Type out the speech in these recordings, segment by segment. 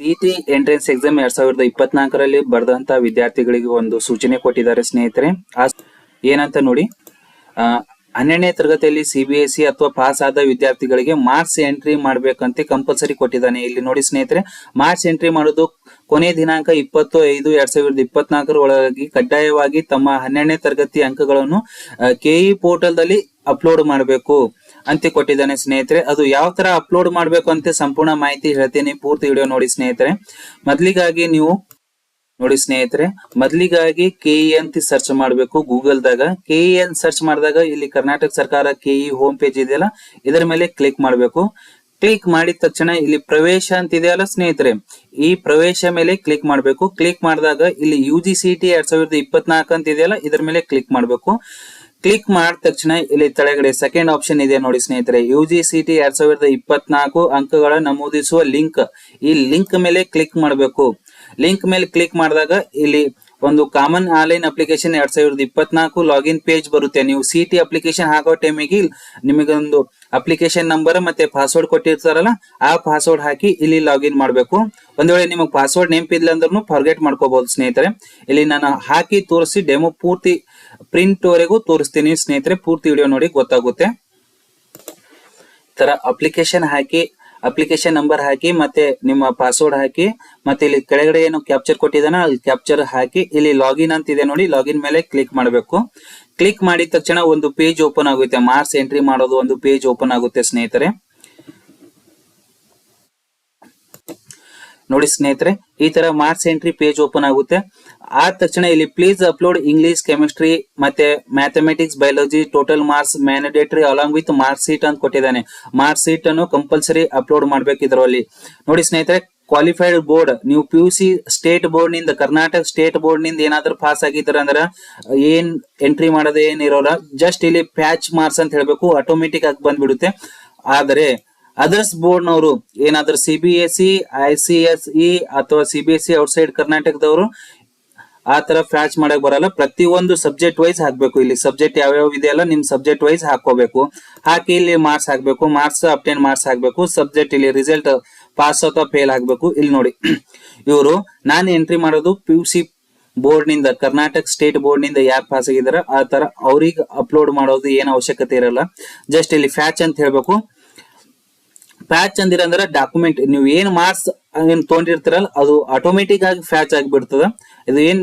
City entrance exam ಎರಡ್ ಸಾವಿರದ ಇಪ್ಪತ್ನಾಲ್ಕರಲ್ಲಿ ಬರೆದಂತ ವಿದ್ಯಾರ್ಥಿಗಳಿಗೆ ಒಂದು ಸೂಚನೆ ಕೊಟ್ಟಿದ್ದಾರೆ ಸ್ನೇಹಿತರೆ. ಏನಂತ ನೋಡಿ ಆ, ಹನ್ನೆರಡನೇ ತರಗತಿಯಲ್ಲಿ ಸಿಬಿಎಸ್ಇ ಅಥವಾ ಪಾಸ್ ಆದ ವಿದ್ಯಾರ್ಥಿಗಳಿಗೆ ಮಾರ್ಕ್ಸ್ ಎಂಟ್ರಿ ಮಾಡಬೇಕಂತೆ ಕಂಪಲ್ಸರಿ ಕೊಟ್ಟಿದ್ದಾನೆ. ಇಲ್ಲಿ ನೋಡಿ ಸ್ನೇಹಿತರೆ ಮಾರ್ಕ್ಸ್ ಎಂಟ್ರಿ ಮಾಡೋದು ಕೊನೆ ದಿನಾಂಕ ಇಪ್ಪತ್ತು ಐದು ಎರಡ್ ಸಾವಿರದ ಇಪ್ಪತ್ನಾಲ್ಕರ ಒಳಗಾಗಿ ಕಡ್ಡಾಯವಾಗಿ ತಮ್ಮ ಹನ್ನೆರಡನೇ ತರಗತಿ ಅಂಕಗಳನ್ನು ಕೆಇ ಪೋರ್ಟಲ್ ದಲ್ಲಿ ಅಪ್ಲೋಡ್ ಮಾಡಬೇಕು ಅಂತ ಕೊಟ್ಟಿದ್ದಾನೆ ಸ್ನೇಹಿತರೆ. ಅದು ಯಾವ ತರ ಅಪ್ಲೋಡ್ ಮಾಡಬೇಕು ಅಂತ ಸಂಪೂರ್ಣ ಮಾಹಿತಿ ಹೇಳ್ತೀನಿ. ಪೂರ್ತಿ ವಿಡಿಯೋ ನೋಡಿ ಸ್ನೇಹಿತರೆ. ಮೊದಲಿಗಾಗಿ ನೀವು ನೋಡಿ ಸ್ನೇಹಿತರೆ, ಮೊದಲಿಗಾಗಿ ಇ ಅಂತ ಸರ್ಚ್ ಮಾಡಬೇಕು ಕೆ ಇ ಅಂತ ಸರ್ಚ್ ಮಾಡಿದಾಗ ಇಲ್ಲಿ ಕರ್ನಾಟಕ ಸರ್ಕಾರ ಕೆಇ ಹೋಮ್ ಪೇಜ್ ಇದೆಯಲ್ಲ, ಇದರ ಮೇಲೆ ಕ್ಲಿಕ್ ಮಾಡಬೇಕು. ಕ್ಲಿಕ್ ಮಾಡಿದ ತಕ್ಷಣ ಇಲ್ಲಿ ಪ್ರವೇಶ ಅಂತ ಇದೆಯಲ್ಲ ಸ್ನೇಹಿತರೆ, ಈ ಪ್ರವೇಶ ಮೇಲೆ ಕ್ಲಿಕ್ ಮಾಡಬೇಕು. ಕ್ಲಿಕ್ ಮಾಡಿದಾಗ ಇಲ್ಲಿ ಯು ಜಿ ಸಿ ಟಿ ಎರಡ್ ಸಾವಿರದ ಇಪ್ಪತ್ನಾಲ್ಕು ಅಂತ ಇದೆಯಲ್ಲ, ಇದರ ಮೇಲೆ ಕ್ಲಿಕ್ ಮಾಡಬೇಕು. ಕ್ಲಿಕ್ ಮಾಡಿದ ತಕ್ಷಣ ಇಲ್ಲಿ ತಳಗಡೆ ಸೆಕೆಂಡ್ ಆಪ್ಷನ್ ಇದೆ ನೋಡಿ ಸ್ನೇಹಿತರೆ ಯು ಜಿ ಸಿ ಟಿ ಎರಡ್ ಸಾವಿರದ ಇಪ್ಪತ್ನಾಲ್ಕು ಅಂಕಗಳ ನಮೂದಿಸುವ ಲಿಂಕ್ ಈ ಲಿಂಕ್ ಮೇಲೆ ಕ್ಲಿಕ್ ಮಾಡಬೇಕು. ಲಿಂಕ್ ಮೇಲೆ ಕ್ಲಿಕ್ ಮಾಡಿದಾಗ ಇಲ್ಲಿ ಒಂದು ಕಾಮನ್ ಆನ್ಲೈನ್ ಅಪ್ಲಿಕೇಶನ್ ಎರಡ್ ಸಾವಿರದ ಇಪ್ಪತ್ನಾಲ್ಕು ಲಾಗಿನ್ ಪೇಜ್ ಬರುತ್ತೆ. ನೀವು ಸಿ ಟಿ ಅಪ್ಲಿಕೇಶನ್ ಹಾಕೋ ಟೈಮಿಗೆ ನಿಮಗೊಂದು ಅಪ್ಲಿಕೇಶನ್ ನಂಬರ್ ಮತ್ತೆ ಪಾಸ್ವರ್ಡ್ ಕೊಟ್ಟಿರ್ತಾರಲ್ಲ, ಆ ಪಾಸ್ವರ್ಡ್ ಹಾಕಿ ಇಲ್ಲಿ ಲಾಗಿನ್ ಮಾಡಬೇಕು. ಒಂದ್ ವೇಳೆ ನಿಮಗೆ ಪಾಸ್ವರ್ಡ್ ನೆಂಪಿಲ್ಲ ಅಂದ್ರೂ ಫಾರ್ಗೆಟ್ ಮಾಡ್ಕೋಬಹುದು ಸ್ನೇಹಿತರೆ. ಇಲ್ಲಿ ನಾನು ಹಾಕಿ ತೋರಿಸಿ ಡೆಮೋ ಪೂರ್ತಿ ಪ್ರಿಂಟ್ ವರೆಗೂ ತೋರಿಸ್ತೀನಿ ಸ್ನೇಹಿತರೆ. ಪೂರ್ತಿ ವಿಡಿಯೋ ನೋಡಿ ಗೊತ್ತಾಗುತ್ತೆ. ತರ ಅಪ್ಲಿಕೇಶನ್ ಹಾಕಿ ಅಪ್ಲಿಕೇಶನ್ ನಂಬರ್ ಹಾಕಿ, ಮತ್ತೆ ನಿಮ್ಮ ಪಾಸ್ವರ್ಡ್ ಹಾಕಿ, ಮತ್ತೆ ಇಲ್ಲಿ ಕೆಳಗಡೆ ಏನು ಕ್ಯಾಪ್ಚರ್ ಕೊಟ್ಟಿದ್ದಾನ, ಅಲ್ಲಿ ಕ್ಯಾಪ್ಚರ್ ಹಾಕಿ, ಇಲ್ಲಿ ಲಾಗಿನ್ ಅಂತ ಇದೆ ನೋಡಿ ಲಾಗಿನ್ ಮೇಲೆ ಕ್ಲಿಕ್ ಮಾಡಬೇಕು. ಕ್ಲಿಕ್ ಮಾಡಿದ ತಕ್ಷಣ ಒಂದು ಪೇಜ್ ಓಪನ್ ಆಗುತ್ತೆ ಮಾರ್ಕ್ಸ್ ಎಂಟ್ರಿ ಮಾಡೋದು ಒಂದು ಪೇಜ್ ಓಪನ್ ಆಗುತ್ತೆ ಸ್ನೇಹಿತರೆ. ನೋಡಿ ಸ್ನೇಹಿತರೆ, ಈ ತರ ಮಾರ್ಕ್ಸ್ ಎಂಟ್ರಿ ಪೇಜ್ ಓಪನ್ ಆಗುತ್ತೆ. ಆದ ತಕ್ಷಣ ಇಲ್ಲಿ ಪ್ಲೀಸ್ ಅಪ್ಲೋಡ್ ಇಂಗ್ಲಿಷ್ ಕೆಮಿಸ್ಟ್ರಿ ಮತ್ತೆ mathematics biology total marks mandatory along with mark sheet ಅಂತ ಕೊಟ್ಟಿದ್ದಾನೆ. ಮಾರ್ಕ್ ಶೀಟ್ ಅನ್ನು ಕಂಪಲ್ಸರಿ ಅಪ್ಲೋಡ್ ಮಾಡ್ಬೇಕು ಇದರಲ್ಲಿ. ನೋಡಿ ಸ್ನೇಹಿತರೆ ಕ್ವಾಲಿಫೈಡ್ ಬೋರ್ಡ್ ನೀವು ಪಿ ಯು ಸಿ ಸ್ಟೇಟ್ ಬೋರ್ಡ್ನಿಂದ ಕರ್ನಾಟಕ ಸ್ಟೇಟ್ ಬೋರ್ಡ್ನಿಂದ ಏನಾದ್ರೂ ಪಾಸ್ ಆಗಿದ್ರ ಅಂದ್ರೆ, ಏನ್ ಎಂಟ್ರಿ ಮಾಡೋದು ಏನಿರೋಲ್ಲ ಜಸ್ಟ್ ಇಲ್ಲಿ ಪ್ಯಾಚ್ ಮಾರ್ಕ್ಸ್ ಅಂತ ಹೇಳ್ಬೇಕು ಆಟೋಮೆಟಿಕ್ ಆಗಿ ಬಂದ್ಬಿಡುತ್ತೆ. ಆದರೆ ಅದರ್ಸ್ ಬೋರ್ಡ್ ನವರು, ಏನಾದ್ರೂ C B S E I C S E ಅಥವಾ C B S E outside ಕರ್ನಾಟಕದವರು ಆ ತರ ಫ್ಯಾಚ್ ಮಾಡಕ್ ಬರಲ್ಲ. ಒಂದು ಸಬ್ಜೆಕ್ಟ್ ವೈಸ್ ಹಾಕ್ಬೇಕು. ಇಲ್ಲಿ ಸಬ್ಜೆಕ್ಟ್ ಯಾವ್ಯಾವ ಇದೆಯಲ್ಲ ನಿಮ್ ಸಬ್ಜೆಕ್ಟ್ ವೈಸ್ ಹಾಕೋಬೇಕು ಹಾಕಿ ಇಲ್ಲಿ ಮಾರ್ಕ್ಸ್ ಹಾಕ್ಬೇಕು. ಮಾರ್ಕ್ಸ್ ಅಪ್ಟೇನ್ ಮಾರ್ಕ್ಸ್ ಹಾಕ್ಬೇಕು. ಸಬ್ಜೆಕ್ಟ್ ಇಲ್ಲಿ ರಿಸಲ್ಟ್ ಪಾಸ್ ಅಥವಾ ಫೇಲ್ ಹಾಕ್ಬೇಕು. ಇಲ್ಲಿ ನೋಡಿ. ಇವರು, ನಾನು ಎಂಟ್ರಿ ಮಾಡೋದು ಪಿ ಯು ಸಿ ಬೋರ್ಡ್ನಿಂದ ಕರ್ನಾಟಕ ಸ್ಟೇಟ್ ಬೋರ್ಡ್ನಿಂದ ಯಾರು ಪಾಸ್ ಆಗಿದಾರ ಆ ತರ ಅವ್ರಿಗೆ ಅಪ್ಲೋಡ್ ಮಾಡೋದು ಏನು ಅವಶ್ಯಕತೆ ಇರಲ್ಲ. ಜಸ್ಟ್ ಇಲ್ಲಿ ಫ್ಯಾಚ್ ಅಂತ ಹೇಳ್ಬೇಕು. ಫ್ಯಾಚ್ ಅಂದಿರ ಅಂದ್ರೆ ಡಾಕ್ಯುಮೆಂಟ್ ನೀವು ಏನ್ ಮಾರ್ಕ್ಸ್ ಏನ್ ತೊಗೊಂಡಿರ್ತೀರಲ್ಲ, ಅದು ಆಟೋಮೆಟಿಕ್ ಆಗಿ ಫ್ಯಾಚ್ ಆಗಿಬಿಡ್ತದ. ಇದು ಏನ್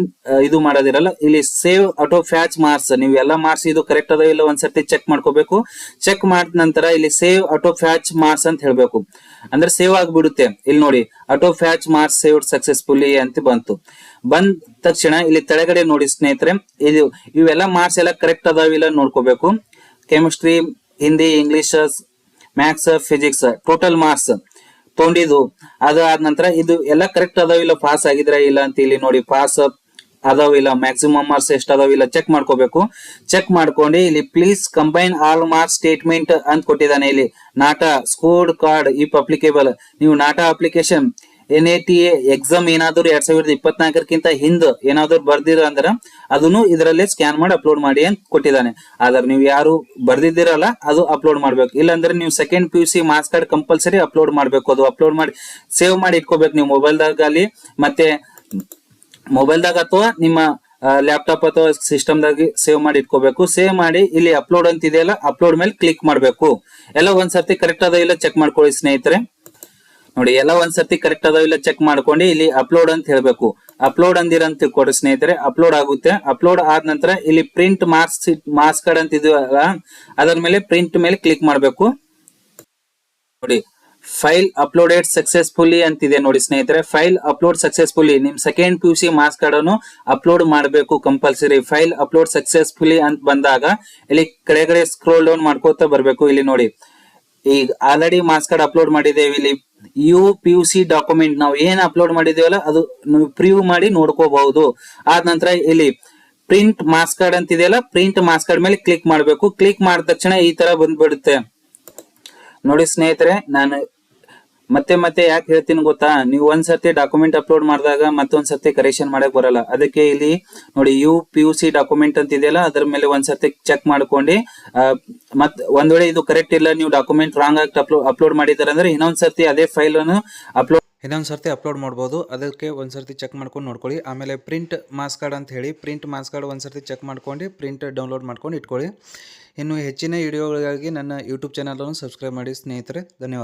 ಇದು ಮಾಡೋದಿರಲ್ಲ. ಇಲ್ಲಿ ಸೇವ್ ಆಟೋ ಫ್ಯಾಚ್ ಮಾರ್ಕ್ಸ್ ನೀವು ಎಲ್ಲ ಮಾರ್ಕ್ಸ್ ಇದು ಕರೆಕ್ಟ್ ಅದ ಇಲ್ಲ ಒಂದ್ಸರ್ತಿ ಚೆಕ್ ಮಾಡ್ಕೋಬೇಕು. ಚೆಕ್ ಮಾಡಿದ ನಂತರ ಇಲ್ಲಿ ಸೇವ್ ಆಟೋ ಫ್ಯಾಚ್ ಮಾರ್ಕ್ಸ್ ಅಂತ ಹೇಳ್ಬೇಕು. ಅಂದ್ರೆ ಸೇವ್ ಆಗಿಬಿಡುತ್ತೆ. ಇಲ್ಲಿ ನೋಡಿ auto fetch marks saved successfully ಅಂತ ಬಂತು. ಬಂದ ತಕ್ಷಣ ಇಲ್ಲಿ ತಳಗಡೆ ನೋಡಿ ಸ್ನೇಹಿತರೆ, ಇದು ಇವೆಲ್ಲ ಮಾರ್ಕ್ಸ್ ಎಲ್ಲ ಕರೆಕ್ಟ್ ಅದಾವಿಲ್ಲ ನೋಡ್ಕೋಬೇಕು. Chemistry Hindi English maths physics total marks ತೊಗೊಂಡಿದ್ದು. ಆದ ನಂತರ ಇದು ಎಲ್ಲ ಕರೆಕ್ಟ್ ಅದಾವ ಇಲ್ಲ ಪಾಸ್ ಆಗಿದ್ರ ಇಲ್ಲ ಅಂತ ಇಲ್ಲಿ ನೋಡಿ ಪಾಸ್ ಅದಾವ ಇಲ್ಲ ಮ್ಯಾಕ್ಸಿಮಮ್ ಮಾರ್ಕ್ಸ್ ಎಷ್ಟು ಅದಾವಿಲ್ಲ ಚೆಕ್ ಮಾಡ್ಕೋಬೇಕು. ಚೆಕ್ ಮಾಡ್ಕೊಂಡು ಇಲ್ಲಿ please combine all marks statement ಅಂತ ಕೊಟ್ಟಿದ್ದಾನೆ ಇಲ್ಲಿ. NATA scored card if applicable ನೀವು NATA application N A T exam ಏನಾದ್ರು ಎರಡ್ ಸಾವಿರದ ಇಪ್ಪತ್ನಾಲ್ಕರಕ್ಕಿಂತ ಹಿಂದ್ ಏನಾದ್ರು ಬರ್ದಿರ ಅಂದ್ರ ಅದನ್ನು ಇದರಲ್ಲೇ ಸ್ಕ್ಯಾನ್ ಮಾಡಿ ಅಪ್ಲೋಡ್ ಮಾಡಿ ಅಂತ ಕೊಟ್ಟಿದ್ದಾನೆ. ಆದ್ರೆ ನೀವು ಯಾರು ಬರ್ದಿದ್ದೀರಲ್ಲ, ಅದು ಅಪ್ಲೋಡ್ ಮಾಡ್ಬೇಕು. ಇಲ್ಲಾಂದ್ರೆ ನೀವು second P U C marks card compulsory upload ಮಾಡ್ಬೇಕು. ಅದು ಅಪ್ಲೋಡ್ ಮಾಡಿ ಸೇವ್ ಮಾಡಿ ಇಟ್ಕೋಬೇಕು ನೀವು ಮೊಬೈಲ್ದಾಗ ಅಲ್ಲಿ. ಮತ್ತೆ ಮೊಬೈಲ್ದಾಗ ಅಥವಾ ನಿಮ್ಮ ಲ್ಯಾಪ್ಟಾಪ್ ಅಥವಾ ಸಿಸ್ಟಮ್ದಾಗಿ ಸೇವ್ ಮಾಡಿ ಇಟ್ಕೋಬೇಕು. ಸೇವ್ ಮಾಡಿ ಇಲ್ಲಿ ಅಪ್ಲೋಡ್ ಅಂತ ಇದೆಯಲ್ಲ ಅಪ್ಲೋಡ್ ಮೇಲೆ ಕ್ಲಿಕ್ ಮಾಡಬೇಕು. ಎಲ್ಲ ಒಂದ್ಸರ್ತಿ ಕರೆಕ್ಟ್ ಅದ ಇಲ್ಲ ಚೆಕ್ ಮಾಡ್ಕೊಳ್ಳಿ ಸ್ನೇಹಿತರೆ. ನೋಡಿ, ಎಲ್ಲ ಒಂದ್ಸರ್ತಿ ಕರೆಕ್ಟ್ ಅದಾವ ಇಲ್ಲ ಚೆಕ್ ಮಾಡ್ಕೊಂಡು ಇಲ್ಲಿ ಅಪ್ಲೋಡ್ ಅಂತ ಹೇಳ್ಬೇಕು. ಅಪ್ಲೋಡ್ ಅಂದಿರಂತ ತಿಳ್ಕೊಡ್ರಿ ಸ್ನೇಹಿತರೆ ಅಪ್ಲೋಡ್ ಆಗುತ್ತೆ. ಅಪ್ಲೋಡ್ ಆದ ನಂತರ ಇಲ್ಲಿ ಪ್ರಿಂಟ್ ಮಾರ್ಕ್ಸ್ ಮಾರ್ಕ್ಸ್ ಕಾರ್ಡ್ ಅಂತ ಇದೆಯಲ್ಲ ಅದರ ಮೇಲೆ ಪ್ರಿಂಟ್ ಮೇಲೆ ಕ್ಲಿಕ್ ಮಾಡಬೇಕು. ನೋಡಿ ಫೈಲ್ ಅಪ್ಲೋಡೆಡ್ ಸಕ್ಸಸ್ಫುಲ್ಲಿ ಅಂತ ಇದೆ ನೋಡಿ ಸ್ನೇಹಿತರೆ ಫೈಲ್ ಅಪ್ಲೋಡ್ ಸಕ್ಸಸ್ಫುಲಿ ನಿಮ್ second P U C marks card ಅನ್ನು ಅಪ್ಲೋಡ್ ಮಾಡಬೇಕು ಕಂಪಲ್ಸರಿ ಫೈಲ್ ಅಪ್ಲೋಡ್ ಸಕ್ಸೆಸ್ಫುಲಿ ಅಂತ ಬಂದಾಗ, ಇಲ್ಲಿ ಕೆಳಗಡೆ ಸ್ಕ್ರೋಲ್ ಡೌನ್ ಮಾಡ್ಕೋತಾ ಬರ್ಬೇಕು. ಇಲ್ಲಿ ನೋಡಿ ಈಗ ಆಲ್ರೆಡಿ ಮಾರ್ಕ್ಸ್ ಕಾರ್ಡ್ ಅಪ್ಲೋಡ್ ಮಾಡಿದ್ದೇವೆ ಇಲ್ಲಿ. U P U C document ನಾವು ಏನ್ ಅಪ್ಲೋಡ್ ಮಾಡಿದೇವಲ್ಲ ಅದು ನೀವು ಪ್ರಿವ್ಯೂ ಮಾಡಿ ನೋಡ್ಕೋಬಹುದು. ಆದ ನಂತರ ಇಲ್ಲಿ ಪ್ರಿಂಟ್ ಮಾರ್ಕ್ಸ್ ಕಾರ್ಡ್ ಅಂತ ಇದೆಯಲ್ಲ ಪ್ರಿಂಟ್ ಮಾರ್ಕ್ಸ್ ಕಾರ್ಡ್ ಮೇಲೆ ಕ್ಲಿಕ್ ಮಾಡಬೇಕು. ಕ್ಲಿಕ್ ಮಾಡಿದ ತಕ್ಷಣ ಈ ತರ ಬಂದ್ಬಿಡುತ್ತೆ. ನೋಡಿ ಸ್ನೇಹಿತರೆ, ನಾನು ಮತ್ತೆ ಮತ್ತೆ ಯಾಕೆ ಹೇಳ್ತೀನಿ ಗೊತ್ತಾ? ನೀವು ಒಂದ್ಸರ್ತಿ ಡಾಕ್ಯುಮೆಂಟ್ ಅಪ್ಲೋಡ್ ಮಾಡಿದಾಗ ಮತ್ತೊಂದ್ಸರ್ತಿ ಕರೆಕ್ಷನ್ ಮಾಡಕ್ ಬರಲ್ಲ. ಅದಕ್ಕೆ ಇಲ್ಲಿ ನೋಡಿ U P U C document ಅಂತ ಇದೆಯಲ್ಲ, ಅದ್ರ ಮೇಲೆ ಒಂದ್ಸರ್ತಿ ಚೆಕ್ ಮಾಡ್ಕೊಂಡು ಮತ್ ಒಂದ್ ವೇಳೆ ಇದು ಕರೆಕ್ಟ್ ಇಲ್ಲ, ನೀವು ಡಾಕ್ಯುಮೆಂಟ್ ರಾಂಗ್ ಆಗಿ ಅಪ್ಲೋಡ್ ಅಪ್ಲೋಡ್ ಮಾಡಿದಾರೆ ಅಂದ್ರೆ ಇನ್ನೊಂದ್ಸರ್ತಿ ಅದೇ ಫೈಲ್ ಅನ್ನು ಅಪ್ಲೋಡ್ ಇನ್ನೊಂದು ಸರ್ತಿ ಅಪ್ಲೋಡ್ ಮಾಡಬಹುದು ಅದಕ್ಕೆ ಒಂದು ಸರ್ತಿ ಚೆಕ್ ಮಾಡ್ಕೊಂಡು ನೋಡ್ಕೊಳ್ಳಿ. ಆಮೇಲೆ ಪ್ರಿಂಟ್ ಮಾಸ್ ಕಾರ್ಡ್ ಅಂತ ಹೇಳಿ ಪ್ರಿಂಟ್ ಮಾಸ್ ಕಾರ್ಡ್ ಒಂದು ಸರ್ತಿ ಚೆಕ್ ಮಾಡ್ಕೊಂಡು ಪ್ರಿಂಟ್ ಡೌನ್ಲೋಡ್ ಮಾಡ್ಕೊಂಡು ಇಟ್ಕೊಳ್ಳಿ. ಇನ್ನು ಹೆಚ್ಚಿನ ವಿಡಿಯೋಗಳಿಗಾಗಿ ನನ್ನ ಯೂಟ್ಯೂಬ್ ಚಾನಲನ್ನು ಸಬ್ಸ್ಕ್ರೈಬ್ ಮಾಡಿ ಸ್ನೇಹಿತರೆ. ಧನ್ಯವಾದ.